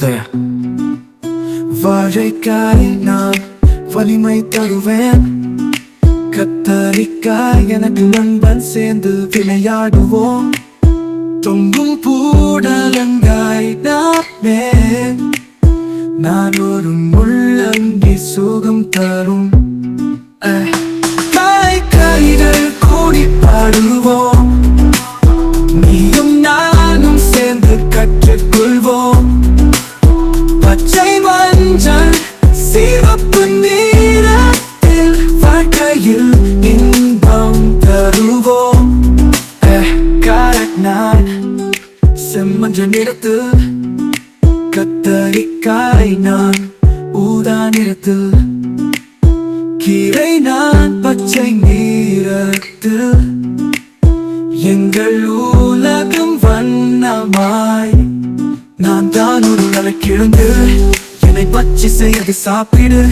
வார்த்தை வாழைக்காய் நான் வலிமை தருவேன். கத்தரிக்காய் எனக்கு நண்பன் சேர்ந்து விளையாடுவோம். தொங்கும் பூடலங்காய் நாமே நான் ஒரு முள்ளங்கி சுகம் தரும். தருவோம் அஹ், காரட் நான் செம்மஞ்சள் நிறத்து கத்தரிக்காய் நான் ஊதா நிறத்து கீரை நான் பச்சை நிறத்து. எங்கள் உலகம் வண்ணமாய் நான் தான் ஒரு நலக்கிழந்து என்னை பச்சை செய்து சாப்பிடு.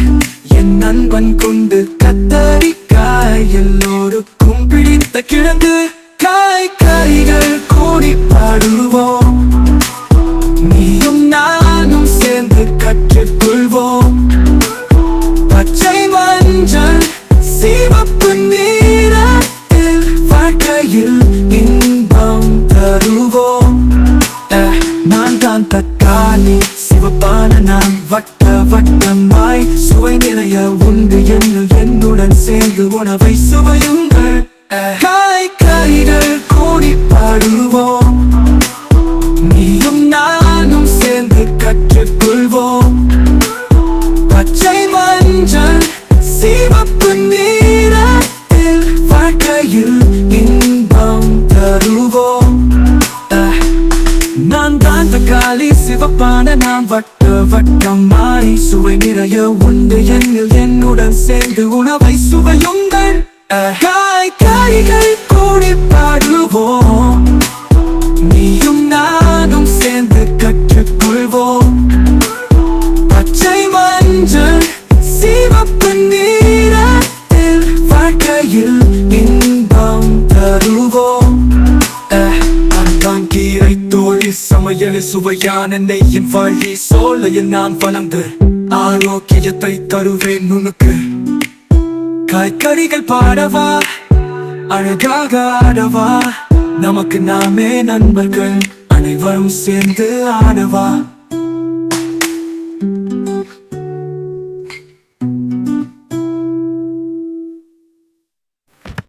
என் நண்பன் கொண்டு கத்தரிக்க கிழந்து கிழங்கு காய் காய்கள் கூடி பாடுவோம். நீயும் நானும் சேர்ந்து கற்றுக்கொள்வோம். பச்சை மஞ்சள் சிவப்பு நீரத்தில் வாழ்க்கையில் இன்பம் தருவோம். நான் தான் தக்காளி சிவப்பான நான் வட்ட வட்டமாய் சுவை நிறைய உண்டு என்னுள் என்னுடன் சேர்ந்து உணவை சுவையும் கொள்வோம் பச்சை மஞ்சள் சிவப்பு நீரத்தில் வாழ்க்கையில் இன்பம் தருவோம். நான் தான் தக்காளி சிவப்பான நான் வட்ட வட்டம் மாறி சுவை நிறைய உண்டு. என்னில் என்னுடன் சேர்ந்து உணவை சுவையுங்கள். காய்கறிகள் சமையல் சுவையான நெய்யின் வழி சோலையில் நான் வளர்ந்து ஆரோக்கியத்தை தருவேன் உனக்கு. காய்கறிகள் பாடவா? அழகாக ஆடவா? நமக்கு நாமே நண்பர்கள் அனைவரும் சேர்ந்து ஆடவா?